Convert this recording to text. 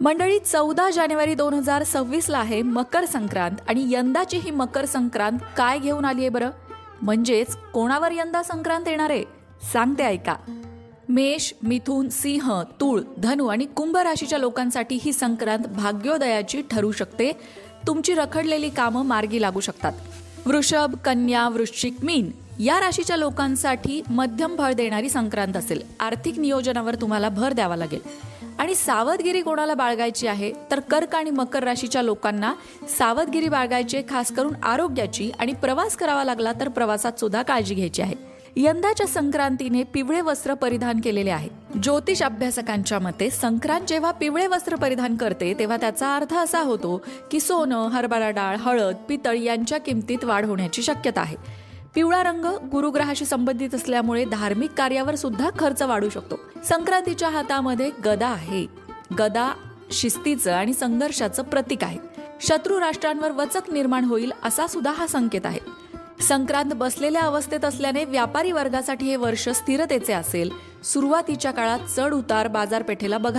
मंडळी चौदा जानेवारी दोन हजार सव्वीसला आहे मकर संक्रांत. आणि यंदाची ही मकर संक्रांत काय घेऊन आली आहे बरं? म्हणजेच कोणावर यंदा संक्रांत येणार आहे? सांगते ऐका. मेष मिथुन सिंह तूळ धनु आणि कुंभ राशीच्या लोकांसाठी ही संक्रांत भाग्योदयाची ठरू शकते. तुमची रखडलेली कामं मार्गी लागू शकतात. वृषभ कन्या वृश्चिक मीन या राशीच्या लोकांसाठी मध्यम फळ देणारी संक्रांत असेल. आर्थिक नियोजनावर तुम्हाला भर द्यावा लागेल. आणि सावधगिरी कोणाला बाळगायची आहे? तर कर्क आणि मकर राशीच्या लोकांना सावधगिरी बाळगायची आहे, खास करून आरोग्याची आणि प्रवास करावा लागला तर प्रवासात सुद्धा काळजी घ्यायची आहे. यंदाच्या संक्रांतीने पिवळे वस्त्र परिधान केलेले आहे. ज्योतिष अभ्यासकांच्या मते संक्रांत जेव्हा पिवळे वस्त्र परिधान करते तेव्हा त्याचा अर्थ असा होतो की सोनं हरभरा डाळ हळद पितळ यांच्या किमतीत वाढ होण्याची शक्यता आहे. पिवळा रंग गुरुग्रहाशी संबंधित असल्यामुळे धार्मिक कार्यावर सुद्धा खर्च वाढू शकतो. संक्रांतीच्या हातामध्ये गदा आहे. गदा शिस्तीचं आणि संघर्षाचं प्रतीक आहे. शत्रू राष्ट्रांवर वचक निर्माण होईल असा सुद्धा हा संकेत आहे. संक्रांत बसलेल्या अवस्थेत असल्याने व्यापारी वर्गासाठी हे वर्ष स्थिरतेचे असेल. सुरुवातीच्या काळात चढ उतार बाजारपेठेला बघा